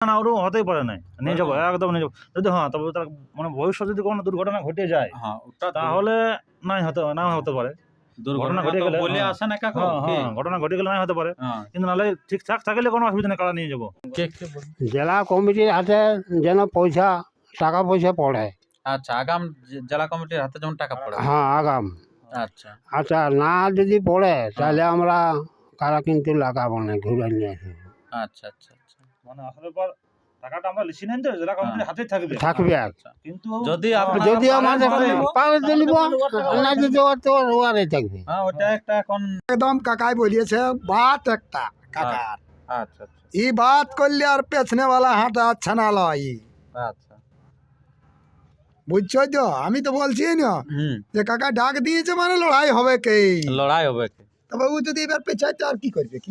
না ওরকম হতেই পারে না নিয়ে যাব একদম নিয়ে যাব। যদি হ্যাঁ তবে তার মানে ভবিষ্যতে যদি কোনো দুর্ঘটনা ঘটে যায় হ্যাঁ তাহলে নাই হতে না হতে পারে। দুর্ঘটনা ঘটে গেলে, বলে হ্যাঁ। আসে না কাকু হ্যাঁ হ্যাঁ ঘটনা ঘটে গেলে নাই হতে পারে। কিন্তু নাহলে ঠিকঠাক থাকলে কোনো অসুবিধা নেই কারা নিয়ে যাব। জেলা কমিটির হাতে যেন পয়সা টাকা পয়সা পড়ে। আচ্ছা আগাম জেলা কমিটির হাতে যেমন টাকা পড়ে। হ্যাঁ আগাম। আচ্ছা। আচ্ছা না যদি পড়ে তাহলে আমরা কারা কিন্তু লাগাবো না ঘুরে নিয়ে আসব। আচ্ছা আচ্ছা আচ্ছা। মানে আসলে পর টাকাটা আমরা লিখি নেন তো জেলা কমিটির হাতে থাকবে। থাকবে আর। আচ্ছা। কিন্তু যদি হ্যাঁ, আপনারা যদি আমাদের পারে, না। যদি ওর তো ওয়ারে থাকবে। হ্যাঁ ওটা একটা এখন একদম কাকাই বলিয়েছে বাত একটা কাকার। আচ্ছা আচ্ছা ই বাত করলে আর পেছনে वाला হাঁটা আচ্ছা না লয়। আচ্ছা। বুঝছ তো? আমি তো বলছি না হুম। যে কাকা ডাক দিয়েছে মানে লড়াই হবে কে? লড়াই হবে কি? তবে ও যদি এবার পেছায় তো আর কি করবে কি?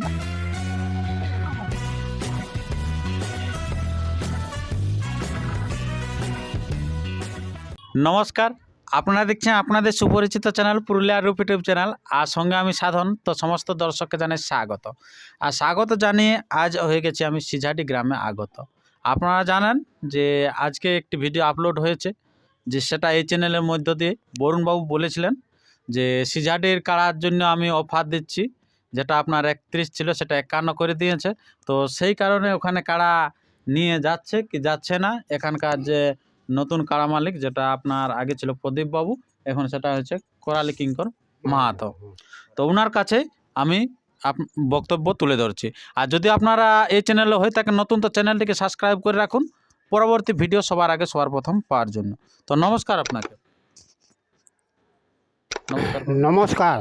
নমস্কার। আপনারা দেখছেন আপনাদের সুপরিচিত চ্যানেল পুরুলিয়ার রূপ ইউটিউব চ্যানেল। আর সঙ্গে আমি সাধন, তো সমস্ত দর্শককে জানাই স্বাগত। আর স্বাগত জানিয়ে আজ হয়ে গেছি আমি সিঝাটি গ্রামে আগত। আপনারা জানেন যে আজকে একটি ভিডিও আপলোড হয়েছে, যে সেটা এই চ্যানেলের মধ্য দিয়ে বরুণবাবু বলেছিলেন যে সিঝাটির কাড়ার জন্য আমি অফার দিচ্ছি, যেটা আপনার একত্রিশ ছিল, সেটা একান্ন করে দিয়েছে। তো সেই কারণে ওখানে কাড়া নিয়ে যাচ্ছে কি যাচ্ছে না, এখানকার যে নতুন কারা মালিক যেটা আপনার আগে ছিল প্রদীপ বাবু এখন সেটা হচ্ছে করালি কিঙ্কর মাহাতো। তো ওনার কাছে আমি বক্তব্য তুলে ধরছি। আর যদি আপনারা এই চ্যানেলে হয়ে থাকেন নতুন তো চ্যানেলটিকে সাবস্ক্রাইব করে রাখুন। পরবর্তী ভিডিও সবার আগে সবার প্রথম পাওয়ার জন্য। তো নমস্কার আপনাকে। নমস্কার। নমস্কার।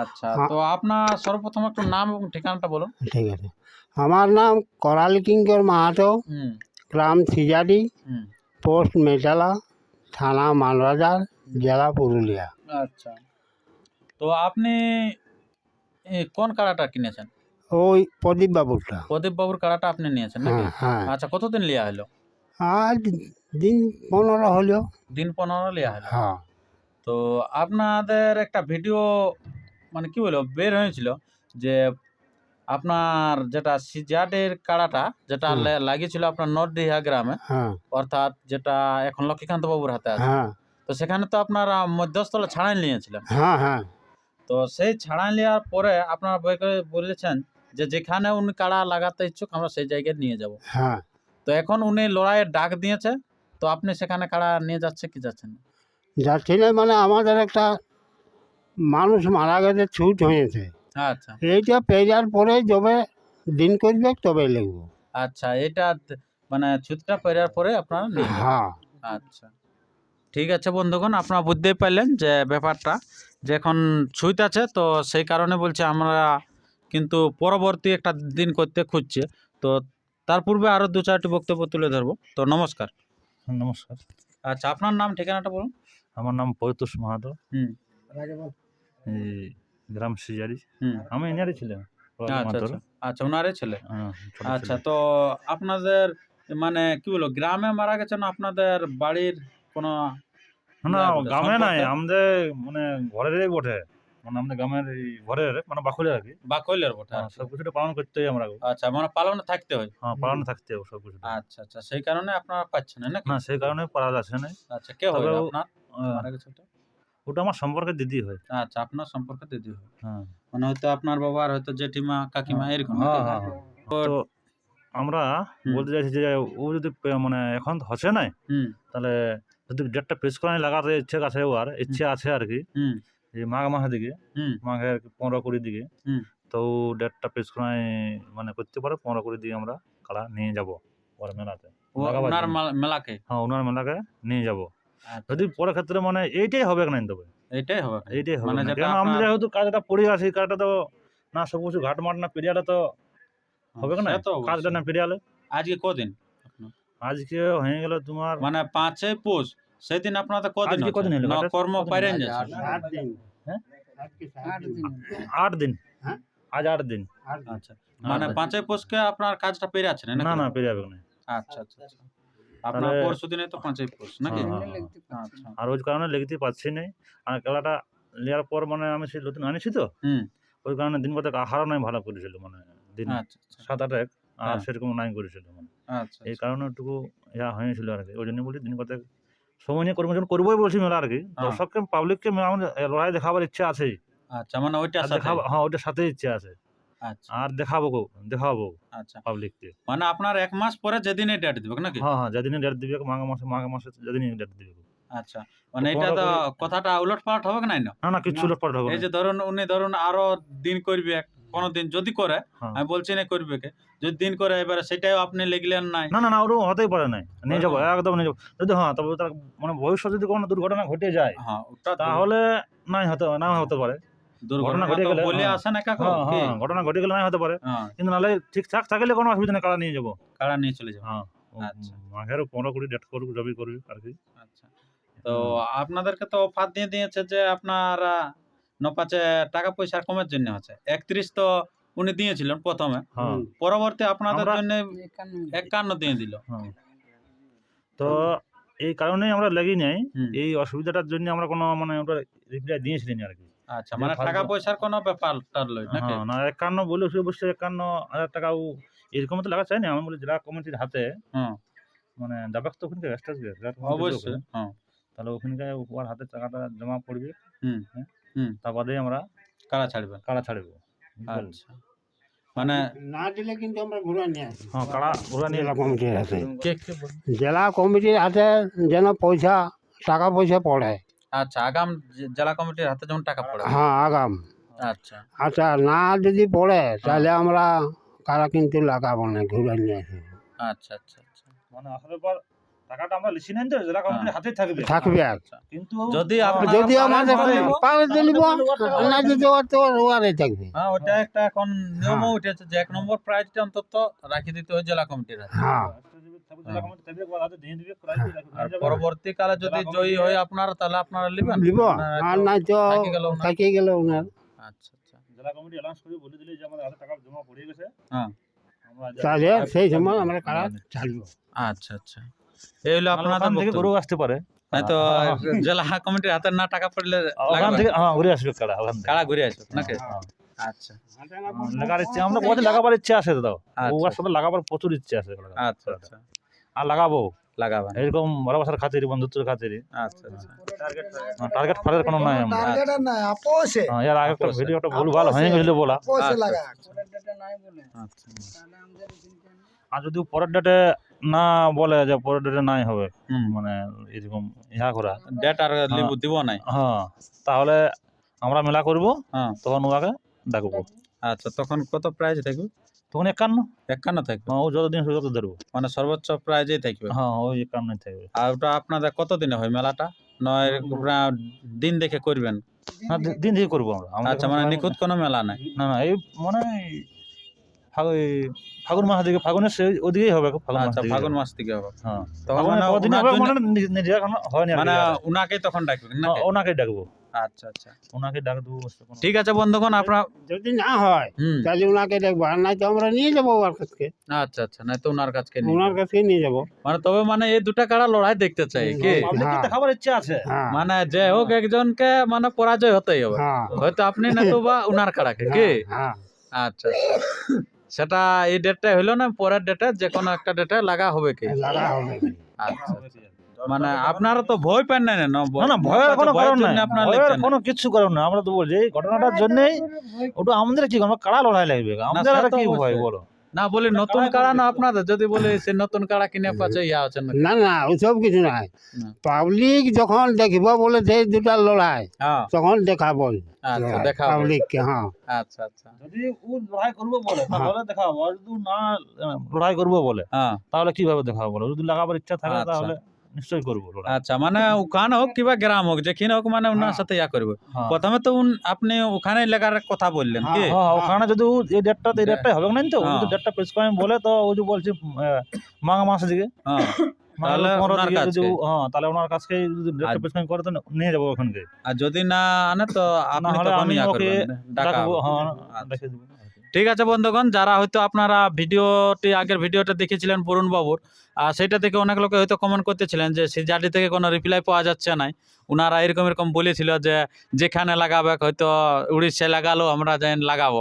আচ্ছা হ্যাঁ। তো আপনার সর্বপ্রথম একটু নাম এবং ঠিকানাটা বলুন। ঠিক আছে। আমার নাম করালি কিঙ্কর মাহাতো গ্রাম সিজাডি। পোস্ট মেটালা থানা মানবাজার জেলা পুরুলিয়া। আচ্ছা। তো আপনি এ, কোন কাড়াটা কিনেছেন? ওই প্রদীপ বাবুরটা। প্রদীপ বাবুর কাড়াটা আপনি নিয়েছেন নাকি? হ্যাঁ হ্যাঁ। আচ্ছা কতদিন লিয়া হলো? আর দিন পনেরো হলো। দিন পনেরো লিয়া হলো। হ্যাঁ। তো আপনাদের একটা ভিডিও মানে কি বলব বের হয়েছিল যে আপনার যেটা সিজাটের কাড়াটা যেটা লাগিয়েছিল আপনার নরডিহা গ্রামে হ্যাঁ। অর্থাৎ যেটা এখন লক্ষ্মীকান্ত বাবুর হাতে আছে। হ্যাঁ। তো সেখানে তো আপনার মধ্যস্থলে ছাড়াই নিয়েছিলেন। হ্যাঁ হ্যাঁ। তো সেই ছাড়াই নেওয়ার পরে আপনারা বই করে বলেছেন যে যেখানে উনি কাড়া লাগাতে ইচ্ছুক আমরা সেই জায়গায় নিয়ে যাব। হ্যাঁ। তো এখন উনি লড়াইয়ের ডাক দিয়েছে তো আপনি সেখানে কাড়া নিয়ে যাচ্ছে কি যাচ্ছেন? যাচ্ছি না মানে আমাদের একটা মানুষ মারা গেছে ছুট হয়েছে। আচ্ছা। এইটা পেরিয়ার পরে যবে দিন করবে তবে লিখব। আচ্ছা এটা মানে ছুতটা পেরার পরে আপনারা হ্যাঁ। আচ্ছা। ঠিক আছে বন্ধুগণ আপনারা বুঝতেই পারলেন যে ব্যাপারটা। যে এখন ছুঁত আছে তো সেই কারণে বলছে আমরা কিন্তু পরবর্তী একটা দিন করতে খুঁজছে। তো তার পূর্বে আরও দু চারটি বক্তব্য তুলে ধরবো। তো নমস্কার। নমস্কার। আচ্ছা আপনার নাম ঠিকানাটা বলুন। আমার নাম পরিতোষ মাহাতো। হুম। এই গ্রাম সিজারি। আমি এনারই ছিলাম আচ্ছা আচ্ছা। আচ্ছা ওনারে ছেলে? হ্যাঁ, আচ্ছা তো আপনাদের মানে কি বলো গ্রামে মারা গেছেন আপনাদের বাড়ির কোনো না গ্রামে নাই আমাদের মানে ঘরেরই বটে। মানে আমাদের গ্রামের ঘরের মানে বাকুলে আর কি। বা কৈলের বটে হ্যাঁ। সব কিছুটা পালন করতে হয় আমরা। আচ্ছা মানে পালনে থাকতে হয়? হ্যাঁ পালন থাকতে হবে সব কিছু আচ্ছা আচ্ছা সেই কারণে আপনারা পাচ্ছেন না না সেই কারণে পারা যাচ্ছে না। আচ্ছা কে হবে আপনার? মারা গেছে ওটা? আমার সম্পর্কে দিদি হয়। আচ্ছা আপনার সম্পর্কে দিদি হয়। হ্যাঁ। মানে হয়তো আপনার বাবা আর হয়তো জেঠিমা কাকিমা এরকম হ্যাঁ, হ্যাঁ, হ্যাঁ। তো আমরা বলতে চাইছি যে ও যদি মানে এখন হচ্ছে না তাহলে যদি ডেটটা পেশ করানি লাগাতে ইচ্ছে আছে ওর ইচ্ছে আছে আর কি মাঘ মাসের দিকে মাঘের পনেরো কুড়ির দিকে। তো ও ডেটটা পেশ করাই মানে করতে পারে পনেরো কুড়ি দিকে আমরা কাড়া নিয়ে যাব ওর মেলাতে। ও মেলাকে? হ্যাঁ ওনার মেলাকে নিয়ে যাব। যদি পরের ক্ষেত্রে মানে এইটাই হবে না তবে এইটাই হবে এইটাই হবে মানে কেন আমরা যেহেতু কাজটা পড়ে আছি কাজটা তো না সব কিছু ঘাট মাট না পেরিয়াটা তো হবে না কাজটা না পেরিয়ালে? আজকে কদিন? আজকে হয়ে গেল তোমার মানে পাঁচে পৌষ। সেদিন আপনাদের কদিন কদিন আছে? হলো? কর্ম পাইরেন আট দিন। হ্যাঁ? হ্যাঁ? আজ আট দিন। আচ্ছা। মানে আচ্ছা। পাঁচে পৌষকে আপনার কাজটা পেরে আছেন না না পেরিয়ে যাবে না। আচ্ছা আচ্ছা আচ্ছা। আপনার পরশু দিনে তো পাঁচই পৌষ নাকি? হ্যাঁ, আচ্ছা। আর ওই কারণে লিখতে পারছি না আর খেলাটা নেওয়ার পর মানে আমি সেই নতুন আনিছি তো ওই কারণে দিন কতক আহারও নাই ভালো করেছিল মানে দিন আচ্ছা আচ্ছা। সাত আট এক আর হ্যাঁ। সেরকম নাই করেছিল মানে। আচ্ছা এই কারণে একটু ইয়া হয়েছিল আর কি। ওই জন্য বলি দিন কথা সময় নিয়ে করব যখন করবোই বলছি মেলা আর কি হ্যাঁ। দর্শককে পাবলিককে আমাদের লড়াই দেখাবার ইচ্ছা আছে আচ্ছা মানে দেখাবো হ্যাঁ ওটার সাথে ইচ্ছা আছে। আচ্ছা আর দেখাবো গো দেখাবো আচ্ছা। পাবলিককে মানে আপনার এক মাস পরে যেদিনে ডেট দিবে নাকি? হ্যাঁ হ্যাঁ যেদিনে ডেট দিবে মাঘ মাসে মাঘ মাসে যেদিনে ডেট দিবে আচ্ছা মানে এটা তো কথাটা উলট পালট হবে না না না কিচ্ছু না। লোটপাট হবে এই যে ধরুন উনি ধরুন আরও দিন করবে কোনো দিন যদি করে হ্যাঁ। আমি বলছি না করবে কে। যদি দিন করে এবারে সেটাও আপনি লিখলেন নাই। না না না ওরকম হতেই পারে না নিয়ে যাব হ্যাঁ। একদম নিয়ে যাব। যদি হ্যাঁ তবে তার মানে ভবিষ্যৎ যদি কোনো দুর্ঘটনা ঘটে যায় হ্যাঁ তাহলে নাই হতে না হতে পারে। দুর্ঘটনা ঘটনা ঘটে গেলে, বলে হ্যাঁ। আসে না কাকু হ্যাঁ হ্যাঁ ঘটনা ঘটে গেলে নাই হতে পারে। কিন্তু নাহলে ঠিকঠাক থাকলে কোনো অসুবিধা নেই কারা নিয়ে যাব? কারা নিয়ে চলে যাবে? হ্যাঁ আচ্ছা। মাঘের পনেরো কুড়ি ডেট করবি জবি করবি আর কি। আচ্ছা। তো আপনাদেরকে তো অফার দিয়ে দিয়েছে যে আপনার নপাচে টাকা পয়সা কমের জন্য হচ্ছে। একত্রিশ তো উনি দিয়েছিলেন প্রথমে। পরবর্তী আপনাদের জন্য একান্ন দিয়ে দিল। হ্যাঁ। তো এই কারণেই আমরা লেগে নেই। এই অসুবিধাটার জন্য আমরা কোনো মানে ওটা রিপ্লাই দিয়েছিলেন আর কি। আচ্ছা মানে টাকা পয়সার কোনো ব্যাপার টার লই নাকি? হ্যাঁ না একান্ন বলে সে অবশ্যই একান্ন হাজার টাকাও এরকম তো লাগা চাই না আমি বলি জেলা কমিটির হাতে হ্যাঁ মানে যাবে তো ওখানকে স্টেজ অবশ্যই হ্যাঁ তাহলে ওখানকে উপর হাতে টাকাটা জমা পড়বে হুম হ্যাঁ হুম। তার বাদে আমরা কারা ছাড়বেন কাড়া ছাড়বো? আচ্ছা। মানে না দিলে কিন্তু আমরা ঘুরে নিয়ে আসি। হ্যাঁ কাড়া ঘোরা নিয়ে জেলা কমিটির হাতে? জেলা কমিটির হাতে যেন পয়সা টাকা পয়সা পড়ে। আচ্ছা আগাম জেলা কমিটির হাতে যেমন টাকা পড়ে। হ্যাঁ আগাম। আচ্ছা। আচ্ছা না যদি পড়ে তাহলে আমরা কারা কিন্তু লাগাবো না ঘুরে নিয়ে আসি আচ্ছা আচ্ছা আচ্ছা। মানে আসলে পর টাকাটা আমরা লিখি নেন তো জেলা কমিটির হাতে থাকবে। থাকবে আচ্ছা। কিন্তু যদি হ্যাঁ, আপনারা যদি আমাদের পারে না যদি ওর তো ওয়ারে থাকবে। হ্যাঁ ওটা একটা এখন নিয়মও হ্যাঁ। উঠেছে যে এক নম্বর প্রাইজটা অন্তত রাখি দিতে হয় জেলা কমিটির হাতে। হ্যাঁ। আর পরবর্তীকালে যদি জয়ী হয় আপনারা তাহলে আপনারা নেবেন নিব আর তো না তো থাকি গেল থাকিয়ে গেল ওনার। আচ্ছা আচ্ছা। জেলা কমিটি অ্যালাউন্স করে বলে দিলে যে আমাদের হাতে টাকা জমা পড়ে গেছে। হ্যাঁ। তাহলে সেই সময় আমরা কারা আচ্ছা আচ্ছা। এই হলো আপনাদের থেকে গরু আসতে পারে। নাই তো হ্যাঁ, জেলা কমিটির হাতে না টাকা পড়লে লাগাবেন? থেকে হ্যাঁ ঘুরে আসবে কারা ঘুরে আসবে? নাকি? হ্যাঁ। আচ্ছা। লাগার ইচ্ছে আমরা বহুত লাগাবার ইচ্ছে আছে তো। আচ্ছা। ওর সাথে লাগাবার প্রচুর ইচ্ছে আছে। আচ্ছা আচ্ছা। আর লাগাবো? লাগাবেন এরকম ভালোবাসার খাতির বন্ধুত্বের খাতির। আচ্ছা আচ্ছা। টার্গেট ফারের কোনো নাই আমরা। টার্গেট আর নাই আপোষে। হ্যাঁ, এর আগে একটা। ভিডিওটা ভুল ভালো হয়ে গেছিল বলা। আপোষে আচ্ছা। লাগা। আচ্ছা। আর যদি পরের ডেটে না বলে যে পরের ডেটে নাই হবে হুম। মানে এরকম ইহা করা। ডেট আর লিবু দিব নাই? হ্যাঁ তাহলে আমরা মেলা করব। হ্যাঁ। তখন ওকে ডাকবো। আচ্ছা তখন কত প্রাইজ থাকবে তখন একান্ন একান্ন থাকবে হ্যাঁ ও যতদিন হবে তত ধরবো মানে সর্বোচ্চ প্রাইজেই থাকবে হ্যাঁ ওই একান্ন থাকবে আর ওটা আপনাদের কত দিনে হয় মেলাটা নয় দিন দেখে করবেন হ্যাঁ দিন দিয়ে করব আমরা আচ্ছা মানে নিখুঁত কোনো মেলা নাই না না এই মানে ফাগুন মাস দিকে ফাগুনের সে ওদিকেই হবে ফাগুন মাস আচ্ছা ফাগুন মাস থেকে হবে হ্যাঁ তখন মানে কদিন ওনার হবে জন্য- মানে নি- নিজে এখনও হয়নি আর কি মানে আর। উনাকেই তখন ডাকবেন ও- ওনাকে ডাকবো আচ্ছা আচ্ছা। ওনাকে ডাক দেবো ঠিক আছে বন্ধুগণ আপনার যদি না হয় তাহলে ওনাকে দেখব। আর নাই তো আমরা নিয়ে যাব ওর কাছকে। আচ্ছা আচ্ছা না তো ওনার কাছকে ওনার কাছকে নিয়ে যাব। মানে তবে মানে এই দুটা কাড়া লড়াই দেখতে চাই কি? হ্যাঁ। দেখাবার ইচ্ছা আছে? হ্যাঁ। মানে যে হোক একজনকে মানে পরাজয় হতেই হবে। হ্যাঁ। হয়তো আপনি না তো বা উনার কাড়াকে কি? হ্যাঁ। আচ্ছা আচ্ছা। সেটা এই ডেটটা হইল না? পরের ডেটে যে কোনো একটা ডেটে লাগা হবে কি? লাগা হবে। আচ্ছা। মানে আপনারা তো ভয় পান না না না না ভয়ের কোনো কারণ নাই। ভয়ের কোনো কিছু কারণ নাই। আমরা তো বলছি এই ঘটনাটার জন্যই ওটা আমাদের কি আমরা কাড়া লড়াই লাগবে? আমাদের আর কি ভয় বলো? না বলি নতুন কাড়া না আপনাদের? যদি বলি সে নতুন কাড়া কিনে পাচ্ছে ইয়া আছে না না না ওসব কিছু নাই। না। পাবলিক যখন দেখিব বলে সেই দুটা লড়াই হ্যাঁ। তখন দেখাবো। আচ্ছা দেখা হবে। পাবলিককে হ্যাঁ। আচ্ছা আচ্ছা। যদি ও লড়াই করব বলে তাহলে দেখাবো। আর যদি না লড়াই করব বলে হ্যাঁ। তাহলে কীভাবে দেখাবো বলো? যদি লাগাবার ইচ্ছা থাকে আচ্ছা। তাহলে নিশ্চয়ই করব আচ্ছা মানে ওখানে হোক কিবা গ্রাম হোক যেখানে হোক মানে ওনার হ্যাঁ। সাথে ইয়া করবে। হ্যাঁ। প্রথমে তো আপনি ওখানে লেগার কথা বললেন কি? হ্যাঁ। হ্যাঁ ওখানে যদি এই ডেটটা এই ডেটটাই হবে না তো। ডেটটা পেশ করে বলে তো ও যে বলছে মাঘ মাস দিকে হ্যাঁ তাহলে ওনার করে তো নিয়ে যাব ওখানকে। আর যদি না আনে তো আপনি হলে তখন আমি ইয়া করবেন ডাকা হ্যাঁ ঠিক আছে বন্ধুগণ যারা হয়তো আপনারা ভিডিওটি আগের ভিডিওটা দেখেছিলেন বরুণ বাবুর আর সেটা থেকে অনেক লোকে হয়তো কমেন্ট করতেছিলেন যে সিজাডি থেকে কোনো রিপ্লাই পাওয়া যাচ্ছে না ওনারা এরকম এরকম বলেছিল যে যেখানে লাগাবে হয়তো উড়িষ্যায় লাগালো আমরা যাই লাগাবো।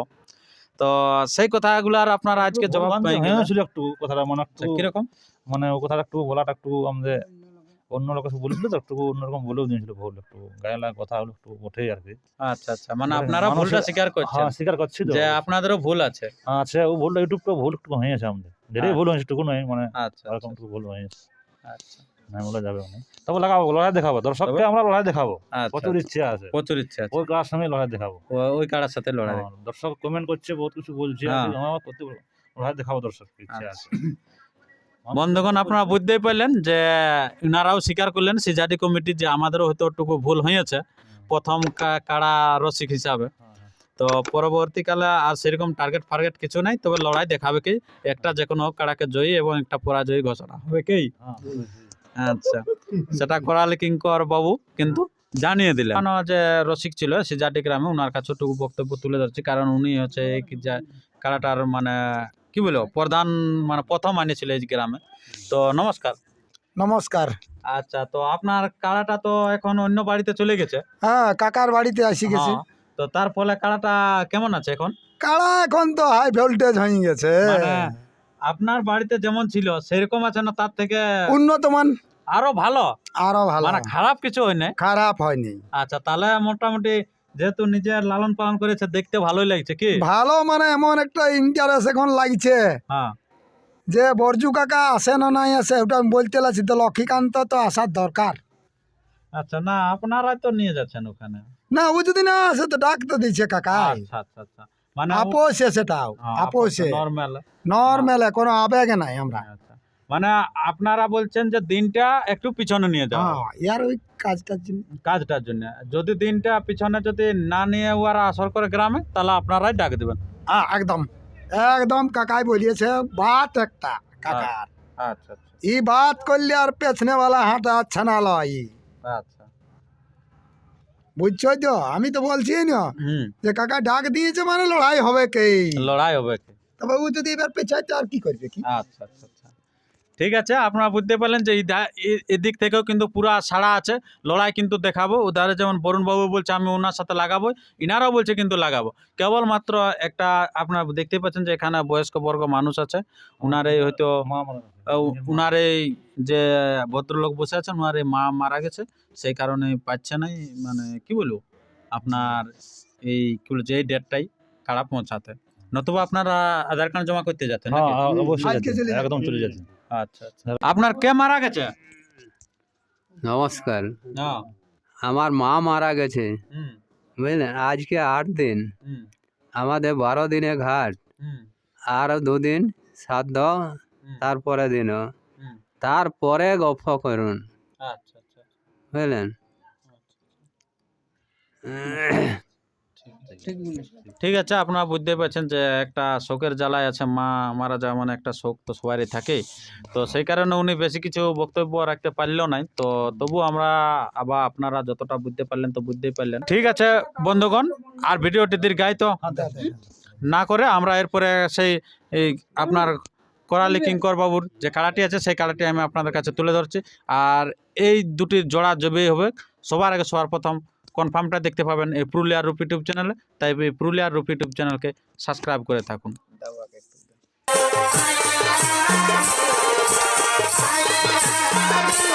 তো সেই কথাগুলো আর আপনারা আজকে জবাব। হয়েছিল একটু কথাটা মনে কীরকম? মানে ও কথাটা একটু বলাটা একটু আমাদের অন্য লোক বলেছিল তো একটু অন্যরকম বলেও দিয়েছিল ভুল একটু গায়ে লাগা কথা হলো একটু ওঠেই আর কি। আচ্ছা আচ্ছা মানে মানে আপনারা ভুলটা স্বীকার করছেন। হ্যাঁ স্বীকার করছি তো। যে আপনাদেরও ভুল আছে। আচ্ছা ও ভুলটা ইউটিউবটা ভুল একটু হয়েছে আমাদের। যেটাই ভুল হয়েছে টুকু নয় মানে আচ্ছা এরকম আচ্ছা, একটু ভুল হয়েছে আচ্ছা। বলা যাবে না তবে লাগাবো লড়াই দেখাবো দর্শককে আমরা লড়াই দেখাবো। আচ্ছা, প্রচুর আচ্ছা। ইচ্ছা আছে। প্রচুর ইচ্ছা আছে। ওই সঙ্গে লড়াই দেখাবো? ওই কারার সাথে লড়াই হ্যাঁ, দর্শক কমেন্ট করছে বহুত কিছু বলছে হ্যাঁ। আমার করতে লড়াই দেখাবো ইচ্ছা আচ্ছা। আছে। বন্ধুগণ আপনারা বুঝতেই পারলেন যে ইনারাও স্বীকার করলেন সিজাডি কমিটি যে আমাদেরও হয়তো একটুকু ভুল হয়েছে প্রথম কা- কাড়া রসিক হিসাবে। হ্যাঁ, হ্যাঁ। তো পরবর্তীকালে আর সেরকম টার্গেট ফার্গেট কিছু নাই তবে লড়াই দেখাবে কি একটা যে কোনো হোক কাড়াকে জয়ী এবং একটা পরাজয়ী ঘোষণা হবে কি? হ্যাঁ, আচ্ছা সেটা করালে কিঙ্কর বাবু কিন্তু জানিয়ে দিলেন। কেন যে রসিক ছিল সিজাটি গ্রামে ওনার কাছে টুকু বক্তব্য তুলে ধরছি কারণ উনি হচ্ছে এই কি যা কাড়াটার মানে কি বলব প্রধান মানে প্রথম আনিয়েছিল এই গ্রামে। তো নমস্কার। নমস্কার। আচ্ছা তো আপনার কাড়াটা তো এখন অন্য বাড়িতে চলে গেছে। হ্যাঁ কাকার বাড়িতে আসি গেছি। হ্যাঁ, তো তার ফলে কাড়াটা কেমন আছে এখন? কাড়া এখন তো হাই ভোল্টেজ হয়ে গেছে। মানে আপনার বাড়িতে যেমন ছিল সেরকম আছে না তার থেকে উন্নত মান আরও ভালো? আরও ভালো। মানে খারাপ কিছু হয়নি? খারাপ হয়নি। আচ্ছা তাহলে মোটামুটি যেহেতু নিজের লালন পালন করেছে দেখতে ভালোই লাগছে কি? ভালো মানে এমন একটা ইন্টারেস্ট এখন লাগছে। হ্যাঁ। যে বরজু কাকা আসে না নাই আসে ওটা আমি বলতে লাগছি তো লক্ষ্মীকান্ত তো আসার দরকার। আচ্ছা না আপনারাই তো নিয়ে যাচ্ছেন ওখানে। না ও যদি না আসে তো ডাক তো দিচ্ছে কাকা আচ্ছা আচ্ছা আচ্ছা। মানে আপোষে সেটাও আপোষে। নর্মাল নর্মালে কোনো আবেগে নাই আমরা। আচ্ছা। মানে আপনারা বলছেন যে দিনটা একটু পিছনে নিয়ে যাও হ্যাঁ ইয়ার ওই কাজটার জন্য। কাজটার জন্য। যদি দিনটা পিছনে যদি না নিয়ে ওরা আসর করে গ্রামে তাহলে আপনারাই ডাক দিবেন। হ্যাঁ একদম। একদম কাকাই বলিয়েছে বাত একটা কাকার। আচ্ছা আচ্ছা ই বাত করলে আর পেছনে वाला হাঁটা আচ্ছা না লয়। আচ্ছা। বুঝছ তো? আমি তো বলছি না। যে কাকা ডাক দিয়েছে মানে লড়াই হবে কে? লড়াই হবে কি? তবে ও যদি এবার পেছাইতে আর কি করবে কি? আচ্ছা আচ্ছা আচ্ছা। ঠিক আছে? আপনারা বুঝতে পারলেন যে এদিক থেকেও কিন্তু পুরা সাড়া আছে। লড়াই কিন্তু দেখাবো। উধারে যেমন বরুণবাবু বলছে আমি ওনার সাথে লাগাবো ইনারাও বলছে কিন্তু লাগাবো। কেবলমাত্র একটা আপনারা দেখতে পাচ্ছেন যে এখানে বয়স্ক বর্গ মানুষ আছে। উনার এই হয়তো উনার এই যে ভদ্রলোক বসে আছেন ওনার এই মা মারা গেছে। সেই কারণে পাচ্ছে নাই মানে কি বলব? আপনার এই কি বলছে এই ডেটটাই খারাপ পৌঁছাতে। নতুবা আপনারা আধার কার্ড জমা করতে যেতেন হ্যাঁ হ্যাঁ। একদম চলে যাচ্ছে আচ্ছা আচ্ছা। আপনার কে মারা গেছে? নমস্কার। আমার মা মারা গেছে। বুঝলেন? আজকে আট দিন। আমাদের বারো দিনে ঘাট। আর দুদিন শ্রাদ্ধ তারপরে দিনও হুম। তারপরে গপ্প করুন। আচ্ছা বুঝলেন? ঠিক আছে, আপনারা বুঝতে পারছেন যে একটা শোকের জ্বালায় আছে, মা মারা যাওয়া মানে একটা শোক তো সবারই থাকে তো সেই কারণে উনি বেশি কিছু বক্তব্য রাখতে পারলেও নাই। তো তবু আমরা আবার আপনারা যতটা বুঝতে পারলেন তো বুঝতেই পারলেন। ঠিক আছে, বন্ধুগণ, আর ভিডিওটি দীর্ঘায়িত না করে আমরা এরপরে সেই আপনার করালি কিঙ্কর বাবুর যে কাড়াটি আছে, সেই কাড়াটি আমি আপনাদের কাছে তুলে ধরছি। আর এই দুটি জোড়া জবেই হবে, সবার আগে সবার প্রথম কনফার্মটা দেখতে পাবেন এই পুরুলিয়ার রূপ ইউটিউব চ্যানেলে তাই এই পুরুলিয়ার রূপ ইউটিউব চ্যানেলকে সাবস্ক্রাইব করে থাকুন। I'm